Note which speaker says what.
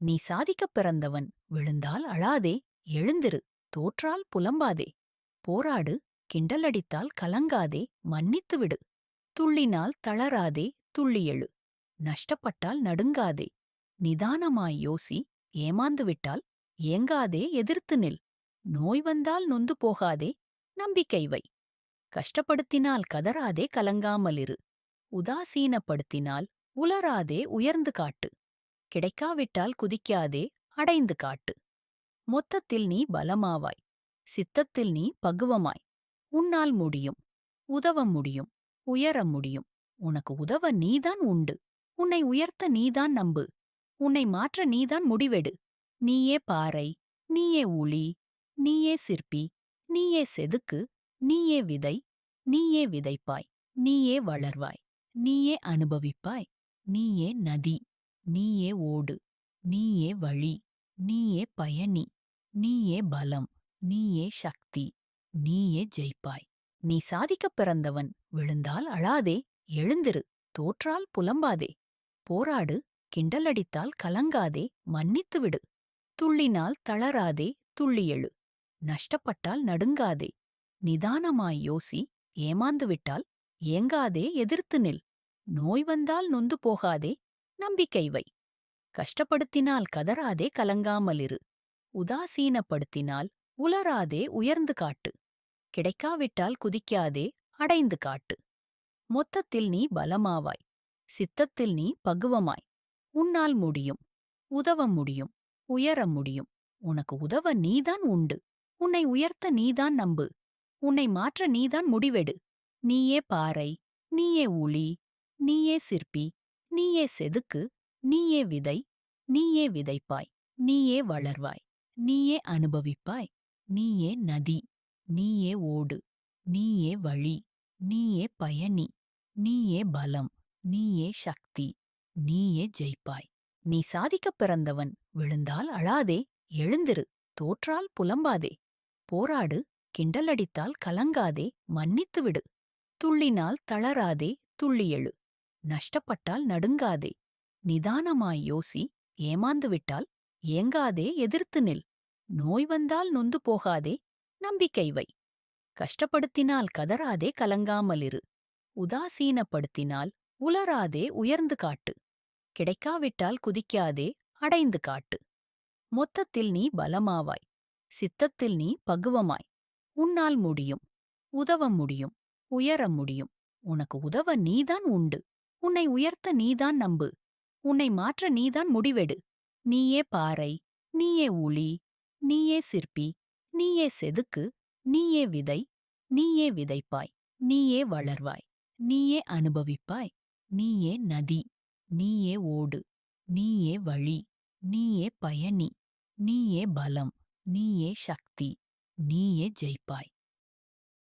Speaker 1: நீ சாதிக்கப் பிறந்தவன் விழுந்தால் அழாதே எழுந்திரு தோற்றால் புலம்பாதே போராடு கிண்டலடித்தால் கலங்காதே மன்னித்துவிடு துள்ளினால் தளராதே துள்ளி எழு நஷ்டப்பட்டால் நடுங்காதே நிதானமாய் யோசி ஏமாந்துவிட்டால் ஏங்காதே எதிர்த்து நில் நோய் வந்தால் நொந்து போகாதே நம்பிக்கை வை கஷ்டப்படுத்தினால் கதறாதே கலங்காமலிரு உதாசீனப்படுத்தினால் உலராதே உயர்ந்து காட்டு. கிடைக்காவிட்டால் குதிக்காதே அடைந்து காட்டு. மொத்தத்தில் நீ பலமாவாய். சித்தத்தில் நீ பகுவமாய் உன்னால் முடியும். உதவ முடியும். உயர முடியும். உனக்கு உதவ நீதான் உண்டு. உன்னை உயர்த்த நீதான் நம்பு. உன்னை மாற்ற நீதான் முடிவெடு. நீயே பாறை நீயே உளி நீயே சிற்பி நீயே செதுக்கு நீயே விதை நீயே விதைப்பாய். நீயே வளர்வாய். நீயே அனுபவிப்பாய். நீயே நதி. நீயே ஓடு நீயே வழி நீயே பயணி நீயே பலம் நீயே சக்தி நீயே ஜெயிப்பாய். நீ சாதிக்கப் பிறந்தவன் விழுந்தால் அழாதே எழுந்திரு தோற்றால் புலம்பாதே போராடு கிண்டலடித்தால் கலங்காதே மன்னித்து விடு துள்ளினால் தளராதே துள்ளி எழு நஷ்டப்பட்டால் நடுங்காதே நிதானமாய் யோசி ஏமாந்துவிட்டால் ஏங்காதே எதிர்த்து நில் நோய் வந்தால் நொந்து போகாதே நம்பிக்கை வை. கஷ்டப்படுத்தினால் கதறாதே கலங்காமலிரு உதாசீனப்படுத்தினால் உலராதே உயர்ந்து காட்டு. கிடைக்காவிட்டால் குதிக்காதே அடைந்து காட்டு. மொத்தத்தில் நீ பலமாவாய். சித்தத்தில் நீ பகுவமாய் உன்னால் முடியும். உதவ முடியும். உயர முடியும். உனக்கு உதவ நீதான் உண்டு. உன்னை உயர்த்த நீதான் நம்பு. உன்னை மாற்ற நீதான் முடிவெடு. நீயே பாறை. நீயே உளி. நீயே சிற்பி. நீயே செதுக்கு நீயே விதை நீயே விதைப்பாய் நீயே வளர்வாய் நீயே அனுபவிப்பாய் நீயே நதி நீயே ஓடு நீயே வழி நீயே பயணி நீயே பலம் நீயே சக்தி நீயே ஜெயிப்பாய். நீ சாதிக்கப் பிறந்தவன் விழுந்தால் அழாதே எழுந்திரு தோற்றால் புலம்பாதே போராடு கிண்டலடித்தால் கலங்காதே மன்னித்து விடு துள்ளினால் தளராதே துள்ளி எழு நஷ்டப்பட்டால் நடுங்காதே. நிதானமாய் யோசி ஏமாந்துவிட்டால் ஏங்காதே எதிர்த்து நில். நோய் வந்தால் நொந்து போகாதே நம்பிக்கை வை. கஷ்டப்படுத்தினால் கதறாதே கலங்காமலிரு உதாசீனப்படுத்தினால் உலராதே உயர்ந்து காட்டு. கிடைக்காவிட்டால் குதிக்காதே அடைந்து காட்டு. மொத்தத்தில் நீ பலமாவாய். சித்தத்தில் நீ பகுவமாய் உன்னால் முடியும். உதவ முடியும். உயர முடியும். உனக்கு உதவ நீதான் உண்டு. உன்னை உயர்த்த நீதான் நம்பு. உன்னை மாற்ற நீதான் முடிவெடு. நீயே பாறை நீயே உளி நீயே சிற்பி நீயே செதுக்கு நீயே விதை நீயே விதைப்பாய் நீயே வளர்வாய் நீயே அனுபவிப்பாய் நீயே நதி நீயே ஓடு நீயே வழி நீயே பயணி நீயே பலம் நீயே சக்தி நீயே ஜெயிப்பாய்.